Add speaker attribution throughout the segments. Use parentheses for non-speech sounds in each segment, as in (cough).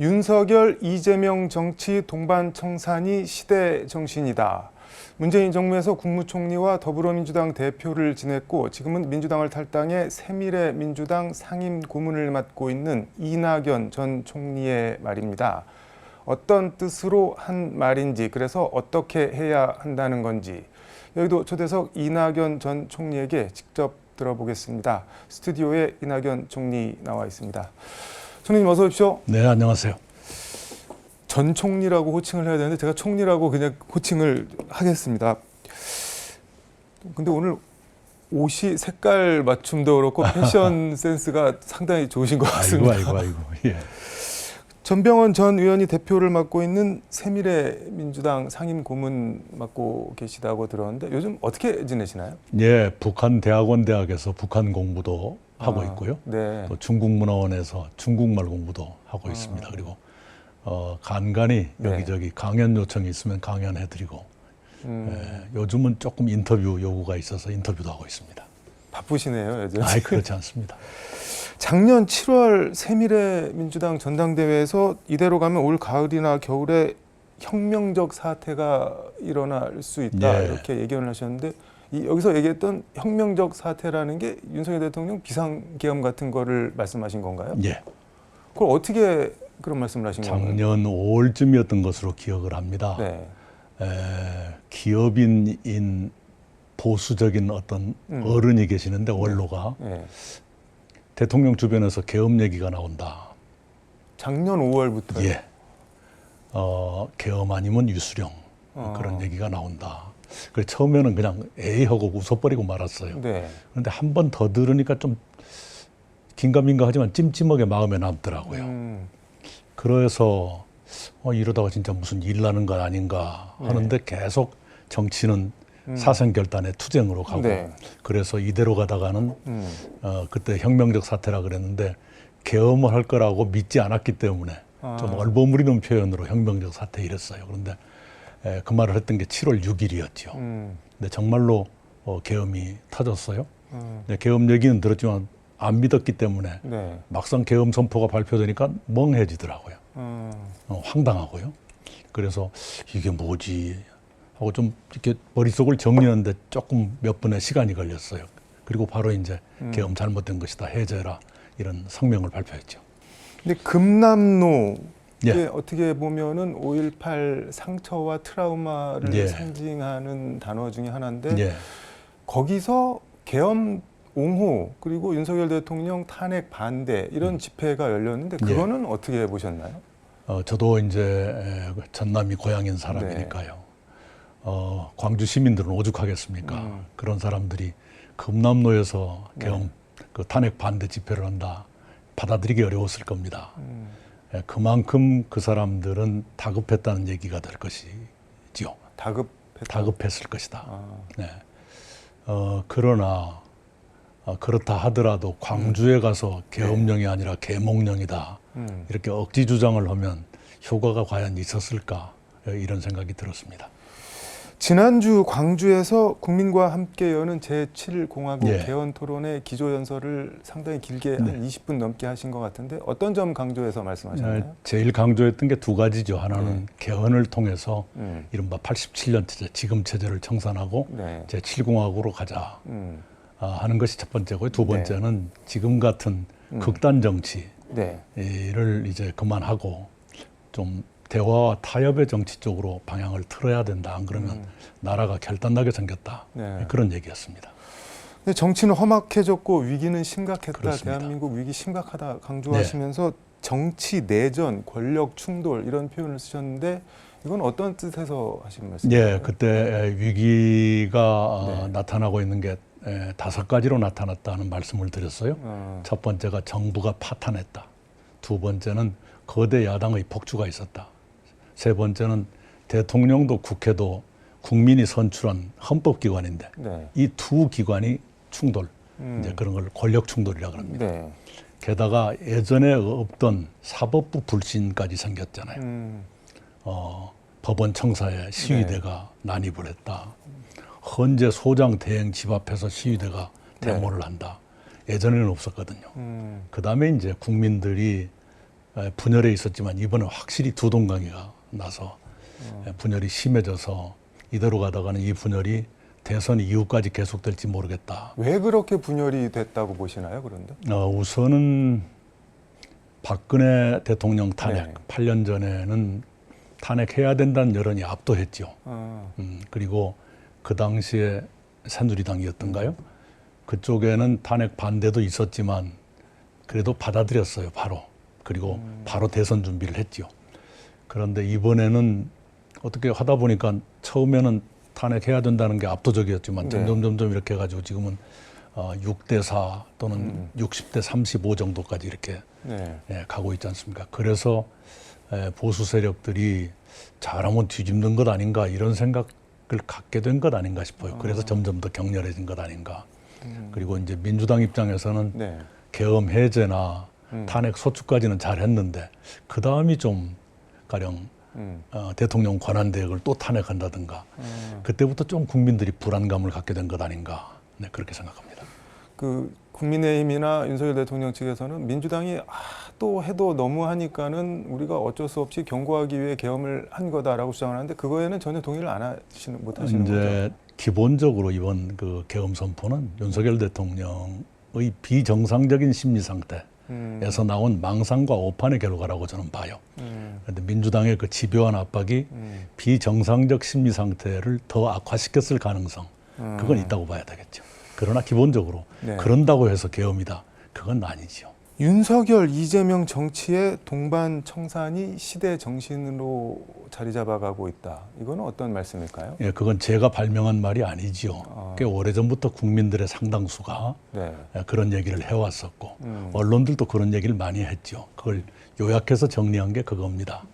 Speaker 1: 윤석열, 이재명 정치 동반 청산이 시대 정신이다. 문재인 정부에서 국무총리와 더불어민주당 대표를 지냈고 지금은 민주당을 탈당해 새미래 민주당 상임 고문을 맡고 있는 이낙연 전 총리의 말입니다. 어떤 뜻으로 한 말인지 그래서 어떻게 해야 한다는 건지 여기도 초대석 이낙연 전 총리에게 직접 들어보겠습니다. 스튜디오에 이낙연 총리 나와 있습니다. 총리님 어서 오십시오.
Speaker 2: 네, 안녕하세요.
Speaker 1: 전 총리라고 호칭을 해야 되는데 제가 총리라고 그냥 호칭을 하겠습니다. 근데 오늘 옷이 색깔 맞춤도 그렇고 (laughs) 패션 센스가 상당히 좋으신 것
Speaker 2: 아이고,
Speaker 1: 같습니다.
Speaker 2: 아이고, 아이고. 예.
Speaker 1: 전병헌 전 의원이 대표를 맡고 있는 새미래 민주당 상임 고문 맡고 계시다고 들었는데 요즘 어떻게 지내시나요?
Speaker 2: 예, 북한 대학원 대학에서 북한 공부도 하고
Speaker 1: 아,
Speaker 2: 있고요.
Speaker 1: 네.
Speaker 2: 또 중국문화원에서 중국말 공부도
Speaker 1: 아.
Speaker 2: 하고 있습니다. 그리고 어, 간간히
Speaker 1: 네.
Speaker 2: 여기저기 강연 요청이 있으면 강연해드리고
Speaker 1: 음,
Speaker 2: 예, 요즘은 조금 인터뷰 요구가 있어서 인터뷰도 하고 있습니다.
Speaker 1: 바쁘시네요, 요즘.
Speaker 2: 아이 그렇지 않습니다. (laughs)
Speaker 1: 작년 7월 새미래 민주당 전당대회에서 이대로 가면 올 가을이나 겨울에 혁명적 사태가 일어날 수 있다
Speaker 2: 예.
Speaker 1: 이렇게 예견을 하셨는데 이 여기서 얘기했던 혁명적 사태라는 게 윤석열 대통령 비상계엄 같은 거를 말씀하신 건가요?
Speaker 2: 예,
Speaker 1: 그걸 어떻게 그런 말씀을 하신 건가요?
Speaker 2: 작년 5월쯤이었던 것으로 기억을 합니다.
Speaker 1: 네.
Speaker 2: 에, 기업인인 보수적인 어떤
Speaker 1: 음.
Speaker 2: 어른이 계시는데 원로가
Speaker 1: 네.
Speaker 2: 대통령 주변에서 계엄 얘기가 나온다.
Speaker 1: 작년 5월부터
Speaker 2: 예. 어, 계엄 아니면 유수령
Speaker 1: 어.
Speaker 2: 그런 얘기가 나온다. 그래 처음에는 그냥 에이 하고 웃어버리고 말았어요.
Speaker 1: 네.
Speaker 2: 그런데 한 번 더 들으니까 좀 긴가민가 하지만 찜찜하게 마음에 남더라고요.
Speaker 1: 음,
Speaker 2: 그래서 어, 이러다가 진짜 무슨 일 나는 건 아닌가 하는데 계속 정치는
Speaker 1: 음.
Speaker 2: 사생결단의 투쟁으로 가고
Speaker 1: 네.
Speaker 2: 그래서 이대로 가다가는
Speaker 1: 음,
Speaker 2: 어, 그때 혁명적 사태라 그랬는데 계엄을 할 거라고 믿지 않았기 때문에
Speaker 1: 아.
Speaker 2: 좀 얼버무리는 표현으로 혁명적 사태 이랬어요. 그런데 에, 그 말을 했던 게 7월 6일이었죠.
Speaker 1: 음,
Speaker 2: 근데 정말로 어, 계엄이 터졌어요.
Speaker 1: 음,
Speaker 2: 근데 계엄 얘기는 들었지만 안 믿었기 때문에
Speaker 1: 네.
Speaker 2: 막상 계엄 선포가 발표되니까 멍해지더라고요.
Speaker 1: 음,
Speaker 2: 어, 황당하고요. 그래서 이게 뭐지 하고 좀 이렇게 머릿속을 정리하는데 조금 몇 분의 시간이 걸렸어요. 그리고 바로 이제
Speaker 1: 음.
Speaker 2: 계엄 잘못된 것이다 해제라 이런 성명을 발표했죠.
Speaker 1: 근데 금남로
Speaker 2: 예.
Speaker 1: 이게 어떻게 보면은 5.18 상처와 트라우마를
Speaker 2: 예.
Speaker 1: 상징하는 단어 중에 하나인데
Speaker 2: 예.
Speaker 1: 거기서 계엄 옹호 그리고 윤석열 대통령 탄핵 반대 이런 집회가 열렸는데
Speaker 2: 예.
Speaker 1: 그거는 어떻게 보셨나요?
Speaker 2: 어, 저도 이제 전남이 고향인 사람이니까요. 어, 광주 시민들은 오죽하겠습니까?
Speaker 1: 음.
Speaker 2: 그런 사람들이 금남로에서
Speaker 1: 네.
Speaker 2: 계엄 그 탄핵 반대 집회를 한다 받아들이기 어려웠을 겁니다.
Speaker 1: 음,
Speaker 2: 예, 그만큼 그 사람들은 다급했다는 얘기가 될 것이지요.
Speaker 1: 다급
Speaker 2: 다급했을 것이다.
Speaker 1: 아,
Speaker 2: 네. 어, 그러나 어, 그렇다 하더라도 광주에 가서 계엄령이 아니라 계몽령이다.
Speaker 1: 음.
Speaker 2: 이렇게 억지 주장을 하면 효과가 과연 있었을까 예, 이런 생각이 들었습니다.
Speaker 1: 지난주 광주에서 국민과 함께 여는 제7공화국
Speaker 2: 예.
Speaker 1: 개헌 토론의 기조연설을 상당히 길게
Speaker 2: 네.
Speaker 1: 한 20분 넘게 하신 것 같은데 어떤 점 강조해서 말씀하셨나요?
Speaker 2: 어, 제일 강조했던 게 두 가지죠. 하나는
Speaker 1: 네.
Speaker 2: 개헌을 통해서
Speaker 1: 음,
Speaker 2: 이른바 87년 체제, 지금 체제를 청산하고
Speaker 1: 네.
Speaker 2: 제7공화국으로 가자
Speaker 1: 음,
Speaker 2: 아, 하는 것이 첫 번째고요. 두
Speaker 1: 네.
Speaker 2: 번째는 지금 같은
Speaker 1: 음.
Speaker 2: 극단 정치를
Speaker 1: 네.
Speaker 2: 이제 그만하고 좀 대화와 타협의 정치 쪽으로 방향을 틀어야 된다. 안 그러면
Speaker 1: 음.
Speaker 2: 나라가 결단나게 생겼다.
Speaker 1: 네.
Speaker 2: 그런 얘기였습니다.
Speaker 1: 근데 정치는 험악해졌고 위기는 심각했다.
Speaker 2: 그렇습니다.
Speaker 1: 대한민국 위기 심각하다 강조하시면서 정치 내전, 권력 충돌 이런 표현을 쓰셨는데 이건 어떤 뜻에서 하신 말씀이세요?
Speaker 2: 예, 그때 위기가 어,
Speaker 1: 네.
Speaker 2: 나타나고 있는 게 에, 다섯 가지로 나타났다는 말씀을 드렸어요.
Speaker 1: 어,
Speaker 2: 첫 번째가 정부가 파탄했다. 두 번째는 거대 야당의 폭주가 있었다. 세 번째는 대통령도 국회도 국민이 선출한 헌법기관인데
Speaker 1: 네.
Speaker 2: 이두 기관이 충돌,
Speaker 1: 음.
Speaker 2: 이제 그런 걸 권력 충돌이라고 합니다.
Speaker 1: 네.
Speaker 2: 게다가 예전에 없던 사법부 불신까지 생겼잖아요.
Speaker 1: 음,
Speaker 2: 어, 법원 청사에 시위대가 난입을 했다. 헌재 소장 대행 집 앞에서 시위대가
Speaker 1: 네.
Speaker 2: 데모를 한다. 예전에는 없었거든요.
Speaker 1: 음,
Speaker 2: 그 다음에 이제 국민들이 에, 분열에 있었지만 이번에 확실히 두 동강이가 나서
Speaker 1: 어.
Speaker 2: 에, 분열이 심해져서 이대로 가다가는 이 분열이 대선 이후까지 계속될지 모르겠다.
Speaker 1: 왜 그렇게 분열이 됐다고 보시나요? 그런데
Speaker 2: 어, 우선은 박근혜 대통령 탄핵
Speaker 1: 네.
Speaker 2: 8년 전에는 탄핵해야 된다는 여론이 압도했죠.
Speaker 1: 어,
Speaker 2: 음, 그리고 그 당시에 새누리당이었던가요? 그쪽에는 탄핵 반대도 있었지만 그래도 받아들였어요, 바로. 그리고 바로 대선 준비를 했죠. 그런데 이번에는 어떻게 하다 보니까 처음에는 탄핵해야 된다는 게 압도적이었지만
Speaker 1: 네.
Speaker 2: 점점 점점 이렇게 해가지고 지금은 어, 6대 4 또는
Speaker 1: 음.
Speaker 2: 60대 35 정도까지 이렇게
Speaker 1: 네.
Speaker 2: 예, 가고 있지 않습니까? 그래서 에, 보수 세력들이 잘하면 뒤집는 것 아닌가 이런 생각을 갖게 된 것 아닌가 싶어요. 그래서 점점 더 격렬해진 것 아닌가.
Speaker 1: 음,
Speaker 2: 그리고 이제 민주당 입장에서는
Speaker 1: 네.
Speaker 2: 계엄 해제나
Speaker 1: 음.
Speaker 2: 탄핵 소추까지는 잘했는데 그 다음이 좀 가령
Speaker 1: 음,
Speaker 2: 어, 대통령 권한 대역을 또 탄핵한다든가
Speaker 1: 어.
Speaker 2: 그때부터 좀 국민들이 불안감을 갖게 된 것 아닌가. 네, 그렇게 생각합니다.
Speaker 1: 그 국민의힘이나 윤석열 대통령 측에서는 민주당이 아, 또 해도 너무 하니까는 우리가 어쩔 수 없이 경고하기 위해 계엄을 한 거다라고 주장을 하는데 그거에는 전혀 동의를 안 하시는 못 하시는
Speaker 2: 이제
Speaker 1: 거죠.
Speaker 2: 기본적으로 이번 그 계엄 선포는 윤석열 대통령의 비정상적인 심리 상태 에서
Speaker 1: 음,
Speaker 2: 나온 망상과 오판의 결과라고 저는 봐요.
Speaker 1: 음,
Speaker 2: 그런데 민주당의 그 집요한 압박이
Speaker 1: 음,
Speaker 2: 비정상적 심리 상태를 더 악화시켰을 가능성
Speaker 1: 음.
Speaker 2: 그건 있다고 봐야 되겠죠. 그러나 기본적으로
Speaker 1: 네.
Speaker 2: 그런다고 해서 계엄이다 그건 아니죠.
Speaker 1: 윤석열, 이재명 정치의 동반 청산이 시대 정신으로 자리 잡아가고 있다. 이거는 어떤 말씀일까요?
Speaker 2: 예, 그건 제가 발명한 말이 아니지요.
Speaker 1: 아.
Speaker 2: 꽤 오래전부터 국민들의 상당수가
Speaker 1: 네.
Speaker 2: 예, 그런 얘기를 해왔었고
Speaker 1: 음.
Speaker 2: 언론들도 그런 얘기를 많이 했죠. 그걸 요약해서 정리한 게 그겁니다.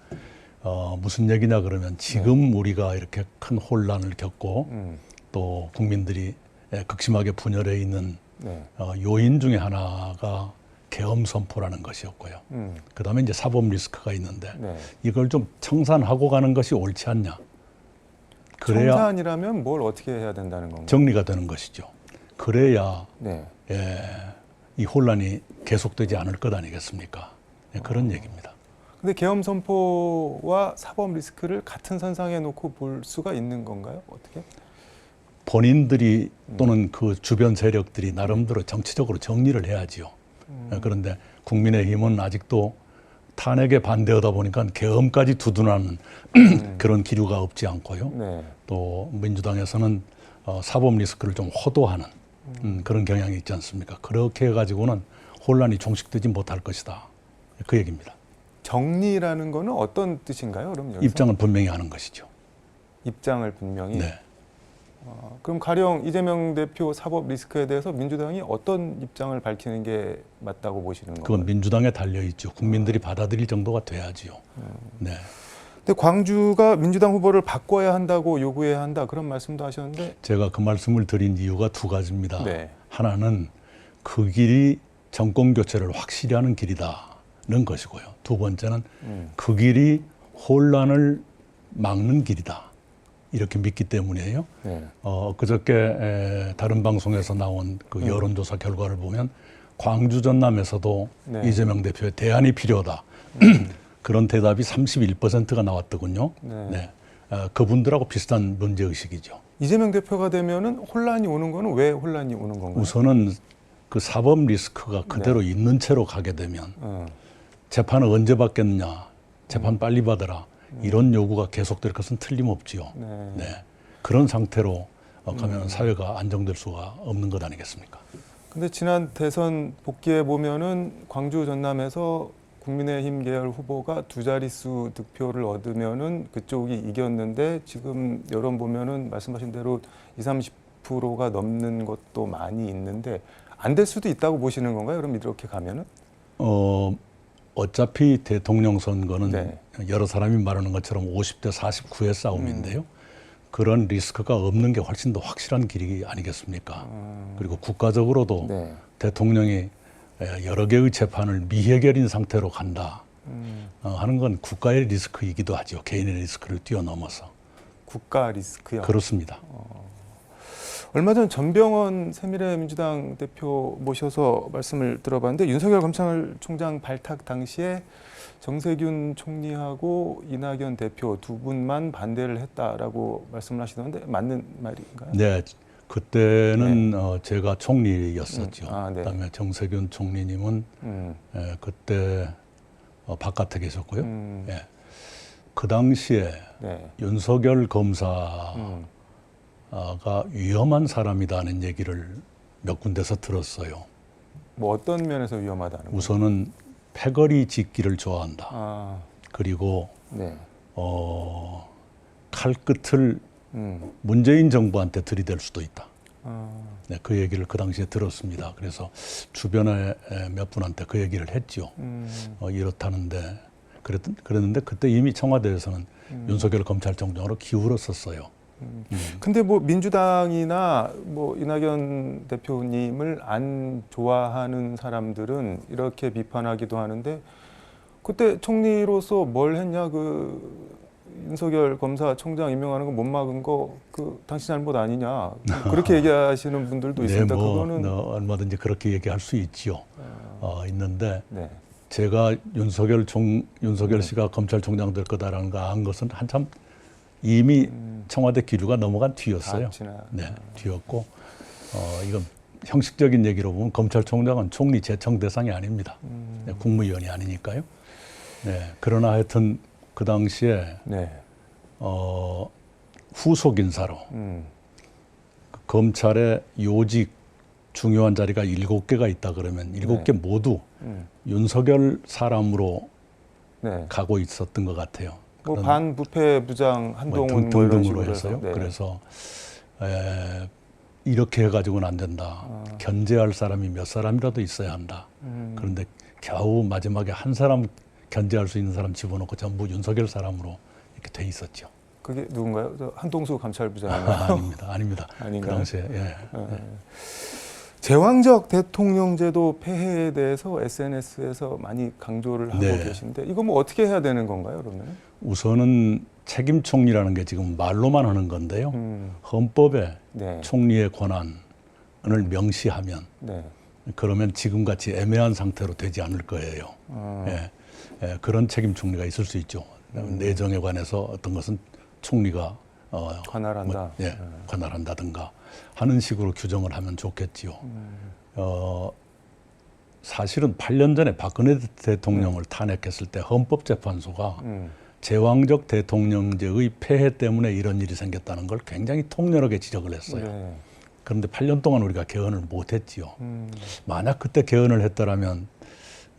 Speaker 2: 어, 무슨 얘기냐 그러면 지금 우리가 이렇게 큰 혼란을 겪고
Speaker 1: 음,
Speaker 2: 또 국민들이 예, 극심하게 분열해 있는
Speaker 1: 네.
Speaker 2: 어, 요인 중에 하나가 계엄 선포라는 것이었고요.
Speaker 1: 음,
Speaker 2: 그 다음에 이제 사법 리스크가 있는데
Speaker 1: 네.
Speaker 2: 이걸 좀 청산하고 가는 것이 옳지 않냐. 그래야
Speaker 1: 청산이라면 뭘 어떻게 해야 된다는 건가요?
Speaker 2: 정리가 되는 것이죠. 그래야
Speaker 1: 네.
Speaker 2: 예, 이 혼란이 계속되지 않을 것 아니겠습니까? 예, 그런 얘기입니다.
Speaker 1: 근데 계엄 선포와 사법 리스크를 같은 선상에 놓고 볼 수가 있는 건가요? 어떻게?
Speaker 2: 본인들이 또는 그 주변 세력들이 나름대로 정치적으로 정리를 해야지요.
Speaker 1: 음.
Speaker 2: 예, 그런데 국민의힘은 아직도 탄핵에 반대하다 보니까 계엄까지 두둔하는 (clears throat) 그런 기류가 없지 않고요.
Speaker 1: 네.
Speaker 2: 또 민주당에서는 어, 사법 리스크를 좀 호도하는 음, 그런 경향이 있지 않습니까? 그렇게 해가지고는 혼란이 종식되지 못할 것이다. 그 얘기입니다.
Speaker 1: 정리라는 거는 어떤 뜻인가요? 그럼 여기서?
Speaker 2: 입장을 분명히 하는 것이죠.
Speaker 1: 입장을 분명히.
Speaker 2: 네.
Speaker 1: 어, 그럼 가령 이재명 대표 사법 리스크에 대해서 민주당이 어떤 입장을 밝히는 게 맞다고 보시는 건가요?
Speaker 2: 그건 민주당에 달려 있죠. 국민들이 받아들일 정도가 돼야지요. 네.
Speaker 1: 근데 광주가 민주당 후보를 바꿔야 한다고 요구해야 한다 그런 말씀도 하셨는데
Speaker 2: 제가 그 말씀을 드린 이유가 두 가지입니다.
Speaker 1: 네.
Speaker 2: 하나는 그 길이 정권 교체를 확실히 하는 길이다는 것이고요. 두 번째는
Speaker 1: 음.
Speaker 2: 그 길이 혼란을 막는 길이다. 이렇게 믿기 때문이에요.
Speaker 1: 네.
Speaker 2: 어, 그저께 에, 다른 방송에서 나온 그
Speaker 1: 음.
Speaker 2: 여론조사 결과를 보면 광주 전남에서도
Speaker 1: 네.
Speaker 2: 이재명 대표의 대안이 필요하다. (clears throat) 그런 대답이 31%가 나왔더군요.
Speaker 1: 네.
Speaker 2: 어, 그분들하고 비슷한 문제 의식이죠.
Speaker 1: 이재명 대표가 되면은 혼란이 오는 거는 왜 혼란이 오는 건가요?
Speaker 2: 우선은 그 사법 리스크가 그대로 있는 채로 가게 되면
Speaker 1: 어.
Speaker 2: 재판을 언제 받겠느냐, 재판 빨리 받아라 이런 요구가 계속될 것은 틀림없지요.
Speaker 1: 네.
Speaker 2: 네. 그런 상태로 어, 가면 사회가 안정될 수가 없는 것 아니겠습니까?
Speaker 1: 근데 지난 대선 복귀해 보면은 광주 전남에서 국민의힘 계열 후보가 두 자릿수 득표를 얻으면은 그쪽이 이겼는데 지금 여론 보면은 말씀하신 대로 20, 30%가 넘는 것도 많이 있는데 안 될 수도 있다고 보시는 건가요? 그럼 이렇게 가면은?
Speaker 2: 어, 어차피 대통령 선거는
Speaker 1: 네.
Speaker 2: 여러 사람이 말하는 것처럼 50대 49의 싸움인데요. 그런 리스크가 없는 게 훨씬 더 확실한 길이 아니겠습니까? 그리고 국가적으로도
Speaker 1: 네.
Speaker 2: 대통령이 에, 여러 개의 재판을 미해결인 상태로 간다
Speaker 1: 음,
Speaker 2: 어, 하는 건 국가의 리스크이기도 하죠. 개인의 리스크를 뛰어넘어서.
Speaker 1: 국가 리스크요.
Speaker 2: 그렇습니다.
Speaker 1: 얼마 전 전병헌 새미래 민주당 대표 모셔서 말씀을 들어봤는데 윤석열 검찰총장 발탁 당시에 정세균 총리하고 이낙연 대표 두 분만 반대를 했다라고 말씀을 하시던데 맞는 말인가요?
Speaker 2: 네, 그때는 어, 제가 총리였었죠.
Speaker 1: 음, 아, 네.
Speaker 2: 그다음에 정세균 총리님은
Speaker 1: 음,
Speaker 2: 예, 그때 어, 바깥에 계셨고요.
Speaker 1: 음,
Speaker 2: 예. 그 당시에
Speaker 1: 네.
Speaker 2: 윤석열 검사가
Speaker 1: 음,
Speaker 2: 위험한 사람이다는 얘기를 몇 군데서 들었어요.
Speaker 1: 뭐 어떤 면에서 위험하다는?
Speaker 2: 우선은 패거리 짓기를 좋아한다.
Speaker 1: 아,
Speaker 2: 그리고
Speaker 1: 네.
Speaker 2: 어, 칼끝을
Speaker 1: 음,
Speaker 2: 문재인 정부한테 들이댈 수도 있다.
Speaker 1: 아,
Speaker 2: 네, 그 얘기를 그 당시에 들었습니다. 그래서 주변에 몇 분한테 그 얘기를 했죠.
Speaker 1: 음,
Speaker 2: 어, 이렇다는데 그랬, 그랬는데 그때 이미 청와대에서는
Speaker 1: 음.
Speaker 2: 윤석열 검찰총장으로 기울었었어요.
Speaker 1: 음.
Speaker 2: 음.
Speaker 1: 근데 뭐 민주당이나 뭐 이낙연 대표님을 안 좋아하는 사람들은 이렇게 비판하기도 하는데 그때 총리로서 뭘 했냐 그 윤석열 검사 총장 임명하는 거 못 막은 거 그 당신 잘못 아니냐 그렇게 (laughs) 얘기하시는 분들도 있습니다.
Speaker 2: 네, 뭐
Speaker 1: 그거는
Speaker 2: 어, 얼마든지 그렇게 얘기할 수 있지요. 어, 있는데
Speaker 1: 네.
Speaker 2: 제가 윤석열 총 윤석열
Speaker 1: 네.
Speaker 2: 씨가 검찰총장 될 거다라는 거한 것은 한참 이미
Speaker 1: 음,
Speaker 2: 청와대 기류가 넘어간 뒤였어요. 네, 뒤였고 어, 이건 형식적인 얘기로 보면 검찰총장은 총리 제청 대상이 아닙니다.
Speaker 1: 음,
Speaker 2: 네, 국무위원이 아니니까요. 네, 그러나 하여튼 그 당시에
Speaker 1: 네.
Speaker 2: 어, 후속 인사로
Speaker 1: 음,
Speaker 2: 그 검찰의 요직 중요한 자리가 일곱 개가 있다 그러면 일곱 개 모두
Speaker 1: 음,
Speaker 2: 윤석열 사람으로
Speaker 1: 네.
Speaker 2: 가고 있었던 것 같아요.
Speaker 1: 뭐 반부패 부장
Speaker 2: 뭐
Speaker 1: 한동훈 뭐 이런
Speaker 2: 등등으로
Speaker 1: 식으로
Speaker 2: 해서요.
Speaker 1: 해서, 네.
Speaker 2: 그래서 에, 이렇게 해가지고는 안 된다.
Speaker 1: 아.
Speaker 2: 견제할 사람이 몇 사람이라도 있어야 한다.
Speaker 1: 음,
Speaker 2: 그런데 겨우 마지막에 한 사람 견제할 수 있는 사람 집어넣고 전부 윤석열 사람으로 이렇게 돼 있었죠.
Speaker 1: 그게 누군가요? 저 한동수 감찰부장
Speaker 2: 아, 아닙니다. 아닙니다. (laughs) 그
Speaker 1: 아닌가요?
Speaker 2: 당시에 예.
Speaker 1: 예. 제왕적 대통령제도 폐해에 대해서 SNS에서 많이 강조를 하고
Speaker 2: 네.
Speaker 1: 계신데 이거 뭐 어떻게 해야 되는 건가요, 그러면?
Speaker 2: 우선은 책임 총리라는 게 지금 말로만 하는 건데요.
Speaker 1: 음,
Speaker 2: 헌법에
Speaker 1: 네,
Speaker 2: 총리의 권한을 명시하면
Speaker 1: 네,
Speaker 2: 그러면 지금같이 애매한 상태로 되지 않을 거예요.
Speaker 1: 어,
Speaker 2: 예, 예, 그런 책임 총리가 있을 수 있죠.
Speaker 1: 음.
Speaker 2: 내정에 관해서 어떤 것은 총리가 어,
Speaker 1: 관할한다.
Speaker 2: 뭐, 예,
Speaker 1: 음.
Speaker 2: 관할한다든가 하는 식으로 규정을 하면 좋겠지요.
Speaker 1: 음,
Speaker 2: 어, 사실은 8년 전에 박근혜 대통령을 탄핵했을 때 헌법재판소가
Speaker 1: 음,
Speaker 2: 제왕적 대통령제의 폐해 때문에 이런 일이 생겼다는 걸 굉장히 통렬하게 지적을 했어요.
Speaker 1: 네,
Speaker 2: 그런데 8년 동안 우리가 개헌을 못했지요.
Speaker 1: 음,
Speaker 2: 만약 그때 개헌을 했더라면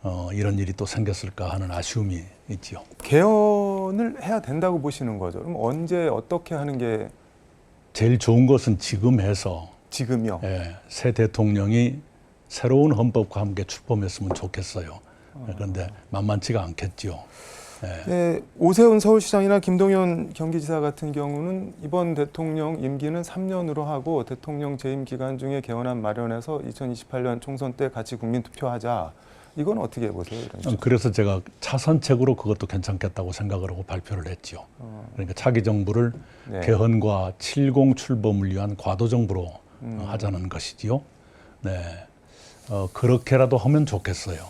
Speaker 2: 어, 이런 일이 또 생겼을까 하는 아쉬움이 있지요.
Speaker 1: 개헌을 해야 된다고 보시는 거죠. 그럼 언제 어떻게 하는 게
Speaker 2: 제일 좋은 것은 지금 해서
Speaker 1: 지금이요?
Speaker 2: 예, 새 대통령이 새로운 헌법과 함께 출범했으면 좋겠어요. 그런데 만만치가 않겠지요. 예.
Speaker 1: 네, 오세훈 서울시장이나 김동연 경기지사 같은 경우는 이번 대통령 임기는 3년으로 하고 대통령 재임 기간 중에 개헌안 마련해서 2028년 총선 때 같이 국민 투표하자. 이건 어떻게 보세요? 식으로?
Speaker 2: 그래서 제가 차선책으로 그것도 괜찮겠다고 생각을 하고 발표를 했죠.
Speaker 1: 어,
Speaker 2: 그러니까 차기 정부를
Speaker 1: 네.
Speaker 2: 개헌과 70 출범을 위한 과도 정부로
Speaker 1: 음.
Speaker 2: 어, 하자는 것이지요. 네, 어, 그렇게라도 하면 좋겠어요.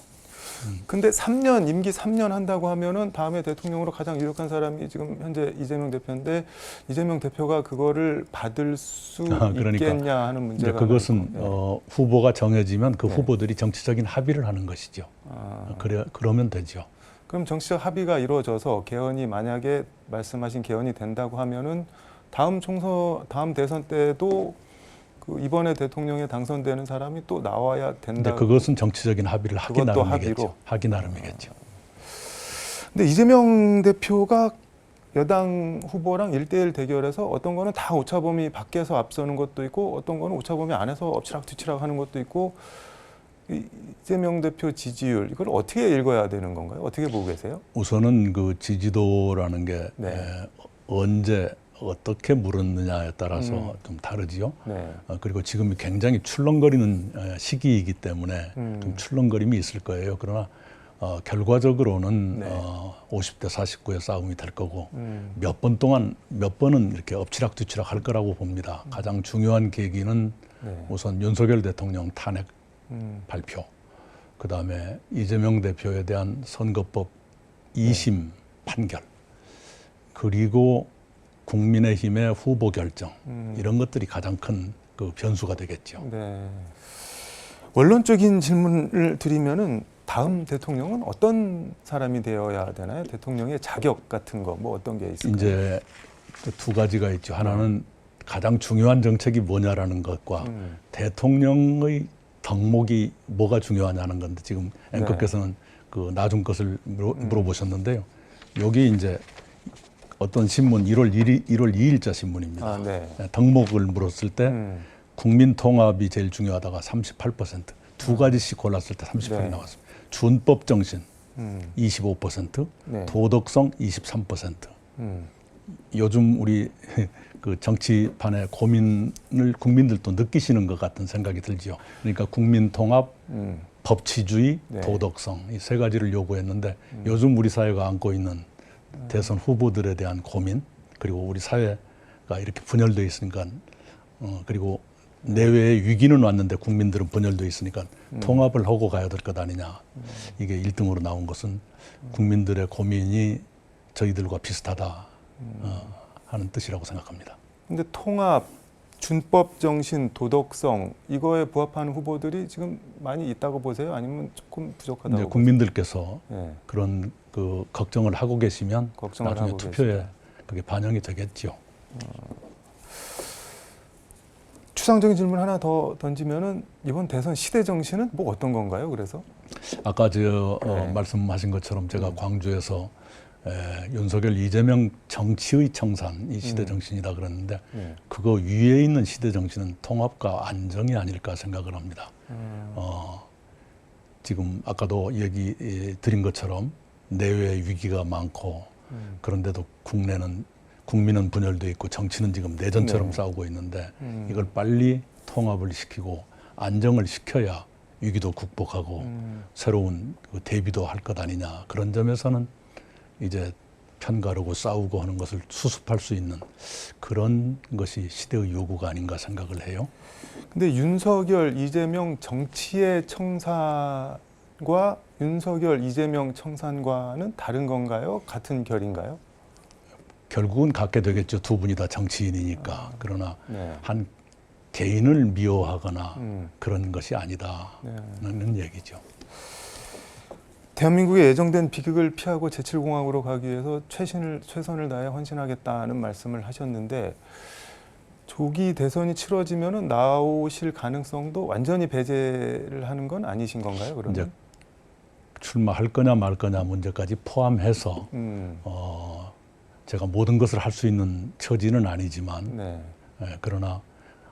Speaker 1: 근데 3년 임기 3년 한다고 하면은 다음에 대통령으로 가장 유력한 사람이 지금 현재 이재명 대표인데 이재명 대표가 그거를 받을 수
Speaker 2: 아, 그러니까
Speaker 1: 있겠냐 하는 문제가
Speaker 2: 그것은
Speaker 1: 네.
Speaker 2: 어, 후보가 정해지면 그
Speaker 1: 네.
Speaker 2: 후보들이 정치적인 합의를 하는 것이죠.
Speaker 1: 아,
Speaker 2: 그래 그러면 되죠.
Speaker 1: 그럼 정치적 합의가 이루어져서 개헌이 만약에 말씀하신 개헌이 된다고 하면은 다음 총선 다음 대선 때도 그 이번에 대통령에 당선되는 사람이 또 나와야 된다.
Speaker 2: 그것은 정치적인 합의를 하기 나름이겠죠. 하기 나름이겠죠.
Speaker 1: 근데 이재명 대표가 여당 후보랑 일대일 대결해서 어떤 거는 다 오차범위 밖에서 앞서는 것도 있고 어떤 거는 오차범위 안에서 엎치락뒤치락 하는 것도 있고 이- 이재명 대표 지지율 이걸 어떻게 읽어야 되는 건가요? 어떻게 보고 계세요?
Speaker 2: 우선은 그 지지도라는 게
Speaker 1: 네.
Speaker 2: 에, 언제 어떻게 물었느냐에 따라서
Speaker 1: 음.
Speaker 2: 좀 다르지요.
Speaker 1: 네.
Speaker 2: 어, 그리고 지금이 굉장히 출렁거리는 에, 시기이기 때문에
Speaker 1: 음.
Speaker 2: 좀 출렁거림이 있을 거예요. 그러나 어, 결과적으로는
Speaker 1: 네.
Speaker 2: 어, 50대 49의 싸움이 될 거고
Speaker 1: 음.
Speaker 2: 몇번 동안 몇 번은 이렇게 엎치락뒤치락 할 거라고 봅니다.
Speaker 1: 음.
Speaker 2: 가장 중요한 계기는
Speaker 1: 네.
Speaker 2: 우선 윤석열 대통령 탄핵
Speaker 1: 음.
Speaker 2: 발표, 그 다음에 이재명 대표에 대한 선거법 2심 판결 그리고 국민의힘의 후보 결정
Speaker 1: 음.
Speaker 2: 이런 것들이 가장 큰 그 변수가 되겠죠.
Speaker 1: 네. 원론적인 질문을 드리면은 다음 대통령은 어떤 사람이 되어야 되나요? 대통령의 자격 같은 거 뭐 어떤 게 있을까요?
Speaker 2: 이제 그두 가지가 있죠. 하나는 가장 중요한 정책이 뭐냐라는 것과
Speaker 1: 음.
Speaker 2: 대통령의 덕목이 뭐가 중요하냐는 건데 지금
Speaker 1: 네.
Speaker 2: 앵커께서는 그 나중 것을 물어,
Speaker 1: 음.
Speaker 2: 물어 보셨는데요. 여기 이제 어떤 신문 1월 1일 1월 2일자 신문입니다.
Speaker 1: 아, 네.
Speaker 2: 덕목을 물었을 때
Speaker 1: 음.
Speaker 2: 국민 통합이 제일 중요하다가 38%두 가지씩 골랐을 때 38이
Speaker 1: 네.
Speaker 2: 나왔습니다. 준법 정신
Speaker 1: 음.
Speaker 2: 25%,
Speaker 1: 네.
Speaker 2: 도덕성 23%.
Speaker 1: 음.
Speaker 2: 요즘 우리 (laughs) 그 정치판의 고민을 국민들도 느끼시는 것 같은 생각이 들지요. 그러니까 국민 통합,
Speaker 1: 음.
Speaker 2: 법치주의,
Speaker 1: 네.
Speaker 2: 도덕성 이 세 가지를 요구했는데 요즘 우리 사회가 안고 있는 대선 후보들에 대한 고민 그리고 우리 사회가 이렇게 분열돼 있으니까 어, 그리고 내외의 위기는 왔는데 국민들은 분열돼 있으니까 통합을 하고 가야 될 것 아니냐 이게 일등으로 나온 것은 국민들의 고민이 저희들과 비슷하다 어, 하는 뜻이라고 생각합니다.
Speaker 1: 근데 통합, 준법 정신, 도덕성 이거에 부합하는 후보들이 지금 많이 있다고 보세요? 아니면 조금 부족하다고?
Speaker 2: 이제 국민들께서?
Speaker 1: 네.
Speaker 2: 그런 그 걱정을 하고 계시면
Speaker 1: 걱정을
Speaker 2: 나중에
Speaker 1: 하고
Speaker 2: 투표에
Speaker 1: 계시다.
Speaker 2: 그게 반영이 되겠죠.
Speaker 1: 추상적인 질문 하나 더 던지면은 이번 대선 시대 정신은 뭐 어떤 건가요? 그래서
Speaker 2: 아까 저 어,
Speaker 1: 네.
Speaker 2: 말씀하신 것처럼 제가
Speaker 1: 음.
Speaker 2: 광주에서 에, 윤석열 이재명 정치의 청산 이 시대
Speaker 1: 음.
Speaker 2: 정신이다 그랬는데
Speaker 1: 네.
Speaker 2: 그거 위에 있는 시대 정신은 통합과 안정이 아닐까 생각을 합니다.
Speaker 1: 음.
Speaker 2: 어, 지금 아까도 얘기 에, 드린 것처럼 내외 위기가 많고
Speaker 1: 음.
Speaker 2: 그런데도 국내는 국민은 분열돼 있고 정치는 지금 내전처럼
Speaker 1: 네.
Speaker 2: 싸우고 있는데
Speaker 1: 음.
Speaker 2: 이걸 빨리 통합을 시키고 안정을 시켜야 위기도 극복하고
Speaker 1: 음.
Speaker 2: 새로운 그 대비도 할 것 아니냐 그런 점에서는 이제 편가르고 싸우고 하는 것을 수습할 수 있는 그런 것이 시대의 요구가 아닌가 생각을 해요.
Speaker 1: 근데 윤석열, 이재명 정치의 청산과 윤석열, 이재명 청산과는 다른 건가요? 같은 결인가요?
Speaker 2: 결국은 갖게 되겠죠. 두 분이 다 정치인이니까. 그러나
Speaker 1: 네.
Speaker 2: 한 개인을 미워하거나
Speaker 1: 음.
Speaker 2: 그런 것이 아니다는
Speaker 1: 네.
Speaker 2: 얘기죠.
Speaker 1: 대한민국의 예정된 비극을 피하고 제7공항으로 가기 위해서 최신을 최선을 다해 헌신하겠다는 말씀을 하셨는데 조기 대선이 치러지면은 나오실 가능성도 완전히 배제를 하는 건 아니신 건가요? 그러면?
Speaker 2: 출마할 거냐 말 거냐 문제까지 포함해서
Speaker 1: 음.
Speaker 2: 어, 제가 모든 것을 할 수 있는 처지는 아니지만
Speaker 1: 네.
Speaker 2: 예, 그러나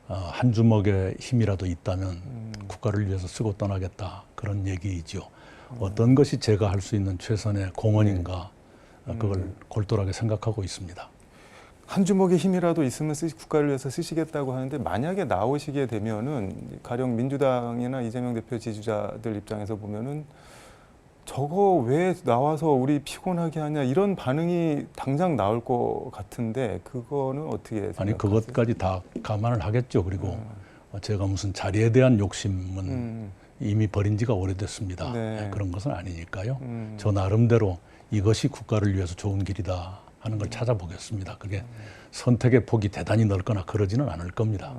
Speaker 2: 어, 한 주먹의 힘이라도 있다면
Speaker 1: 음.
Speaker 2: 국가를 위해서 쓰고 떠나겠다 그런 얘기이죠.
Speaker 1: 음.
Speaker 2: 어떤 것이 제가 할 수 있는 최선의 공헌인가
Speaker 1: 네.
Speaker 2: 어, 그걸
Speaker 1: 음.
Speaker 2: 골똘하게 생각하고 있습니다.
Speaker 1: 한 주먹의 힘이라도 있으면 쓰시, 국가를 위해서 쓰시겠다고 하는데 만약에 나오시게 되면은 가령 민주당이나 이재명 대표 지지자들 입장에서 보면은 저거 왜 나와서 우리 피곤하게 하냐 이런 반응이 당장 나올 것 같은데 그거는 어떻게
Speaker 2: 아니
Speaker 1: 생각하세요?
Speaker 2: 그것까지 다 감안을 하겠죠. 그리고
Speaker 1: 음.
Speaker 2: 어, 제가 무슨 자리에 대한 욕심은
Speaker 1: 음,
Speaker 2: 이미 버린 지가 오래됐습니다.
Speaker 1: 네.
Speaker 2: 예, 그런 것은 아니니까요.
Speaker 1: 음.
Speaker 2: 저 나름대로 이것이 국가를 위해서 좋은 길이다 하는 걸 찾아보겠습니다. 그게 선택의 폭이 대단히 넓거나 그러지는 않을 겁니다.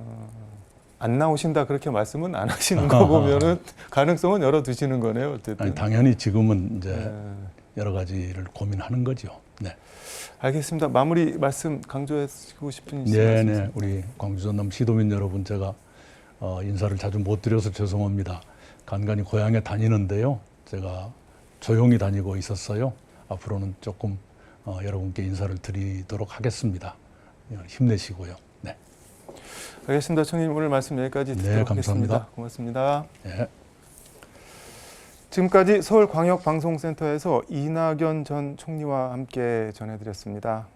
Speaker 1: 안 나오신다 그렇게 말씀은 안 하시는 거 (laughs) 보면은 가능성은 열어 두시는 거네요. 어쨌든.
Speaker 2: 아니, 당연히 지금은 이제
Speaker 1: 네.
Speaker 2: 여러 가지를 고민하는 거죠. 네.
Speaker 1: 알겠습니다. 마무리 말씀 강조하시고 싶은
Speaker 2: 네, 네. 우리 광주 전남 시도민 여러분 제가 어, 인사를 자주 못 드려서 죄송합니다. 간간히 고향에 다니는데요. 제가 조용히 다니고 있었어요. 앞으로는 조금 어, 여러분께 인사를 드리도록 하겠습니다. 어, 힘내시고요. 네.
Speaker 1: 알겠습니다. 청님 오늘 말씀 여기까지
Speaker 2: 네,
Speaker 1: 듣도록
Speaker 2: 감사합니다.
Speaker 1: 하겠습니다. 고맙습니다.
Speaker 2: 네.
Speaker 1: 지금까지 서울광역방송센터에서 이낙연 전 총리와 함께 전해드렸습니다.